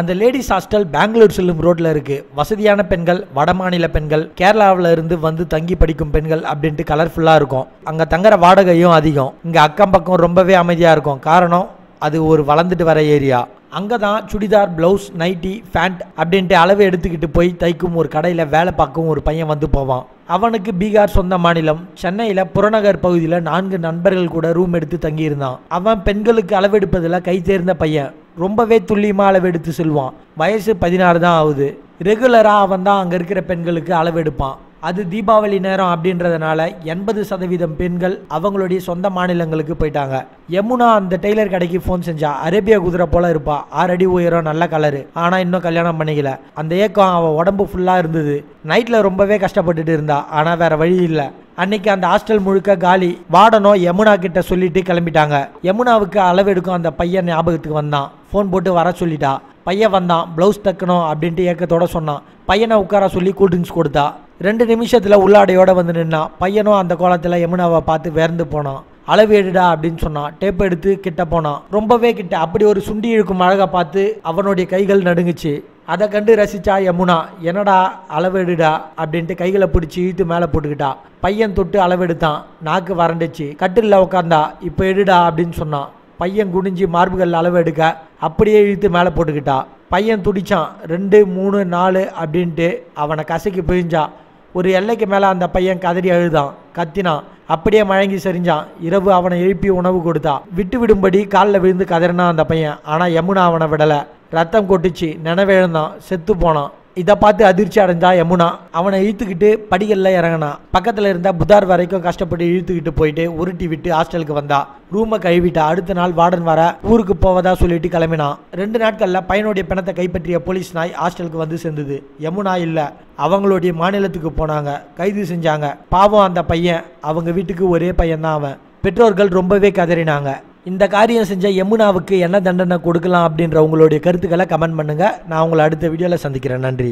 அந்த ladies hostel Bangalore செல்லும் ரோட்ல இருக்கு. வசதியான பெண்கள் வடமாநில பெண்கள் கேரளாவில் இருந்து வந்து தங்கி படிக்கும் பெண்கள் அப்படின்ட்டு கலர்ஃபுல்லா இருக்கும். அங்க தங்குற வாடகையும் அதிகம். இங்க அக்கம் பக்கம் ரொம்பவே அமைதியா இருக்கும். காரணம் அது ஒரு வளர்ந்துட்டு வர ஏரியா. அங்கே தான் சுடிதார் ப்ளவுஸ் நைட்டி ஃபேண்ட் அப்படின்ட்டு அளவு எடுத்துக்கிட்டு போய் தைக்கும் ஒரு கடையில் வேலை பார்க்கும் ஒரு பையன் வந்து போவான். அவனுக்கு பீகார் சொந்த மாநிலம். சென்னையில் புறநகர் பகுதியில் நான்கு நண்பர்கள் கூட ரூம் எடுத்து தங்கியிருந்தான். அவன் பெண்களுக்கு அளவெடுப்பதில் கை தேர்ந்த பையன். ரொம்பவே துல்லியமாக அளவெடுத்து செல்வான். வயசு பதினாறு தான் ஆகுது. ரெகுலராக அவன் தான் அங்கே இருக்கிற பெண்களுக்கு அளவெடுப்பான். அது தீபாவளி நேரம் அப்படின்றதுனால எண்பது சதவீதம் பெண்கள் அவங்களுடைய சொந்த மாநிலங்களுக்கு போயிட்டாங்க. யமுனா அந்த டெய்லர் கடைக்கு ஃபோன் செஞ்சா அரேபியா குதிரை போல இருப்பா. ஆறு அடி உயரம் நல்ல கலரு ஆனால் இன்னும் கல்யாணம் பண்ணிக்கல. அந்த ஏக்கம் அவன் உடம்பு ஃபுல்லாக இருந்தது. நைட்டில் ரொம்பவே கஷ்டப்பட்டுட்டு இருந்தா. ஆனால் வேற வழி இல்லை. அன்னைக்கு அந்த ஹாஸ்டல் முழுக்க காலி. வார்டனோ யமுனா கிட்ட சொல்லிட்டு கிளம்பிட்டாங்க. யமுனாவுக்கு அளவெடுக்கும் அந்த பையன் ஞாபகத்துக்கு வந்தான். ஃபோன் போட்டு வர சொல்லிட்டா. பையன் வந்தான். ப்ளவுஸ் தைக்கணும் அப்படின்ட்டு ஏக்கத்தோட சொன்னான். பையனை உட்கார சொல்லி கூல் ட்ரிங்க்ஸ் கொடுத்தா. ரெண்டு நிமிஷத்தில் உள்ளாடையோட வந்து நின்னான். பையனும் அந்த கோலத்தில் யமுனாவை பார்த்து வேர்ந்து போனான். அளவு எடுடா அப்படின்னு சொன்னான். டேப் எடுத்து கிட்ட போனான். ரொம்பவே கிட்ட. அப்படி ஒரு சுண்டி இழுக்கும் அழகை பார்த்து அவனுடைய கைகள் நடுங்குச்சு. அதை கண்டு ரசிச்சா யமுனா என்னடா அளவெடுடா? அப்படின்ட்டு கைகளை பிடிச்சி இழுத்து மேலே போட்டுக்கிட்டா. பையன் தொட்டு அளவெடுத்தான். நாக்கு வறண்டுச்சு. கட்டிலில் உட்காந்தா இப்போ எடுடா அப்படின்னு சொன்னான். பையன் குனிஞ்சு மார்புகள் அளவு எடுக்க அப்படியே இழுத்து மேலே போட்டுக்கிட்டா. பையன் துடிச்சான். ரெண்டு மூணு நாலு அப்படின்ட்டு அவனை கசக்கி பிழிஞ்சான் ஒரு எல்லைக்கு மேலே அந்த பையன் கதறி அழுதான். கத்தினான். அப்படியே மயங்கி சரிஞ்சான். இரவு அவனை எழுப்பி உணவு கொடுத்தா. விட்டு விடும்படி காலில் விழுந்து கதறினான் அந்த பையன். ஆனால் யமுனா அவனை விடலை. ரத்தம் கொட்டுச்சு. நினைவிழந்தான். செத்து போனான். இதை பார்த்து அதிர்ச்சி அடைஞ்சா யமுனா. அவனை இழுத்துக்கிட்டு படிகளில் இறங்கினான் பக்கத்தில் இருந்த புதார் வரைக்கும் கஷ்டப்பட்டு இழுத்துக்கிட்டு போயிட்டு உருட்டி விட்டு ஹாஸ்டலுக்கு வந்தா. ரூமை கழுவிட்டா அடுத்த நாள் வார்டன் வர ஊருக்கு போவதா சொல்லிட்டு கிளம்பினான் ரெண்டு நாட்களில் பையனுடைய பிணத்தை கைப்பற்றிய போலீஸ் நாய் ஹாஸ்டலுக்கு வந்து சேர்ந்தது. யமுனா இல்லை. அவங்களுடைய மாநிலத்துக்கு போனாங்க. கைது செஞ்சாங்க. பாவம் அந்த பையன். அவங்க வீட்டுக்கு ஒரே பையன் தான் அவன். பெற்றோர்கள் ரொம்பவே கதறினாங்க. இந்த காரியம் செஞ்ச யமுனாவுக்கு என்ன தண்டனை கொடுக்கலாம் அப்படின்ற உங்களுடைய கருத்துக்களை கமெண்ட் பண்ணுங்கள் நான் உங்களை அடுத்த வீடியோவில் சந்திக்கிறேன். நன்றி.